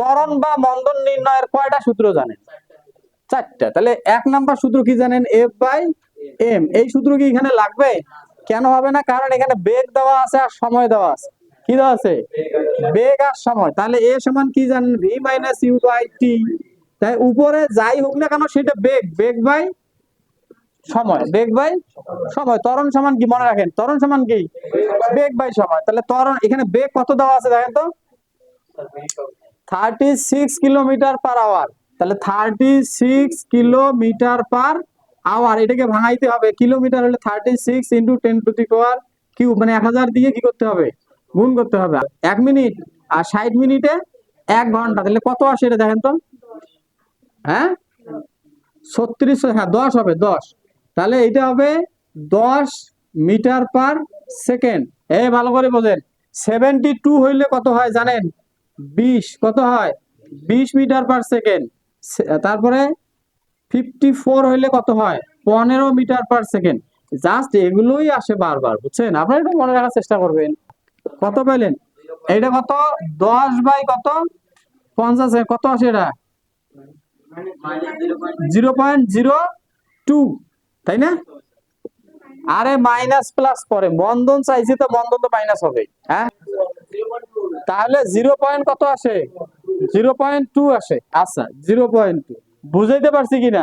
ত্বরণ বা মন্দন নির্ণয়ের কয়টা সূত্র জানেন? চারটা। তাহলে এক নাম্বার সূত্র কি জানেন? এফ বাই এম এই সূত্র কি এখানে লাগবে? কেন হবে না? কারণ এখানে বেগ দেওয়া আছে আর সময় দেওয়া আছে। কি দেওয়া আছে? বেগ আর সময়। তাহলে এ সমান কি জানেন? V minus U by T তাই উপরে যাই হোক না কেন সেটা বেগ। বেগ বাই সময়। বেগ বাই সময়। ত্বরণ সমান কি? মনে রাখেন। ত্বরণ সমান কি? বেগ বাই সময়। তাহলে ত্বরণ এখানে বেগ কত দেওয়া আছে দেখেন তো? Thirty six kilometre per hour তাহলে thirty six kilometre per hour এটাকে ভাঙাইতে হবে। কিলোমিটার হলে thirty six into ten to the power cube মানে এক হাজার দিয়ে কি করতে হবে? গুণ করতে হবে। এক মিনিট আর ষাট মিনিটে এক ঘণ্টা। তাহলে কত আসে এটা দেখেন তো? হ্যাঁ? ছত্রিশ হ্যাঁ দশ হবে, দশ। তাহলে এটা হবে দশ মিটার পার সেকেন্ড এ ভালো করে বোঝেন। সেভেন্টি টু হইলে কত হয় জানেন? বিশ, কত হয়? বিশ মিটার পার সেকেন্ড তারপরে ফিফটি ফোর হইলে কত হয়? পনেরো মিটার পার সেকেন্ড জাস্ট এগুলোই আসে বারবার, বুঝছেন? আপনারা একটু মনে রাখার চেষ্টা করবেন। কত পেলেন এটা কত? দশ বাই কত? পঞ্চাশ। কত আসে এটা? জিরো পয়েন্ট জিরো টু, তাই না? আরে মাইনাস প্লাস পরে, বন্ধন চাইছি তো বন্ধন তো মাইনাস হবে। হ্যাঁ? তাহলে জিরো পয়েন্ট কত আসে? জিরো পয়েন্ট টু আসে। আচ্ছা জিরো পয়েন্ট টু। বুঝাইতে পারছি কিনা?